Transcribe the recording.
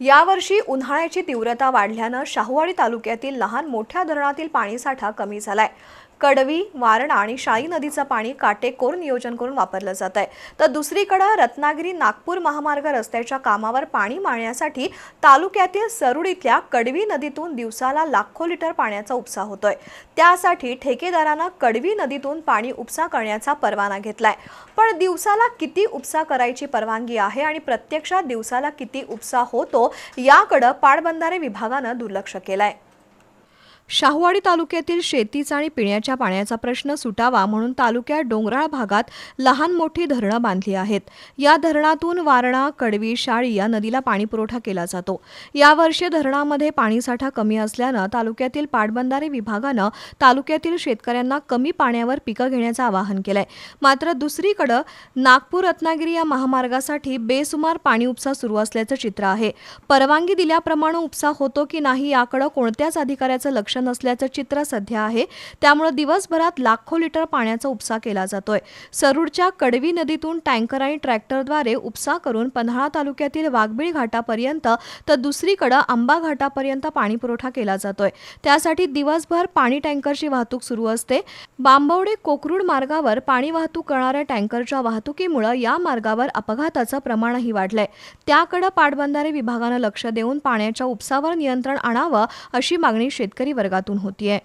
यावर्षी उन्हाळ्याची तीव्रता वाढल्यानं शाहूवाडी तालुक्यातील लहान मोठ्या धरणातील पाणीसाठा कमी झालाय. कडवी वारणा आणि शाई नदीचं पाणी काटेकोर नियोजन करून वापरलं जात आहे. तर दुसरीकडे रत्नागिरी नागपूर महामार्ग रस्त्याच्या कामावर पाणी मारण्यासाठी तालुक्यातील सरुड इथल्या कडवी नदीतून दिवसाला लाखो लिटर पाण्याचा उपसा होतोय. त्यासाठी ठेकेदारानं कडवी नदीतून पाणी उपसा करण्याचा परवाना घेतलाय. पण दिवसाला किती उपसा करायची परवानगी आहे आणि प्रत्यक्षात दिवसाला किती उपसा होतो याकडं पाटबंधारे विभागानं दुर्लक्ष केलंय. शाहूवाडी तालुक्यातील शेतीचा आणि पिण्याच्या पाण्याचा प्रश्न सुटावा म्हणून तालुक्यात डोंगराळ भागात लहान मोठी धरणं बांधली आहेत. या धरणातून वारणा कडवी शाळी या नदीला पाणीपुरवठा केला जातो. यावर्षी धरणामध्ये पाणीसाठा कमी असल्यानं तालुक्यातील पाटबंधारे विभागानं तालुक्यातील शेतकऱ्यांना कमी पाण्यावर पिकं घेण्याचं आवाहन केलंय. मात्र दुसरीकडं नागपूर रत्नागिरी या महामार्गासाठी बेसुमार पाणी उपसा सुरू असल्याचं चित्र आहे. परवानगी दिल्याप्रमाणे उपसा होतो की नाही याकडं कोणत्याच अधिकाऱ्याचं लक्ष नसल्याचं चित्र सध्या आहे. त्यामुळे दिवसभरात लाखो लिटर पाण्याचा उपसा केला जातोय. सरूडच्या कडवी नदीतून टँकर आणि ट्रॅक्टरद्वारे उपसा करून पन्हाळा तालुक्यातील वाघबीळ घाटापर्यंत तर दुसरीकडं आंबा घाटापर्यंत पाणी पुरवठा केला जातोय. त्यासाठी दिवसभर पाणी टँकरची वाहतूक सुरू असते. बांबवडे कोकरूड मार्गावर पाणी वाहतूक करणाऱ्या टँकरच्या वाहतुकीमुळे या मार्गावर अपघाताचं प्रमाणही वाढलंय. त्याकडे पाटबंधारे विभागानं लक्ष देऊन पाण्याच्या उपसावर नियंत्रण आणावं अशी मागणी शेतकरी वर्गातून होतीये.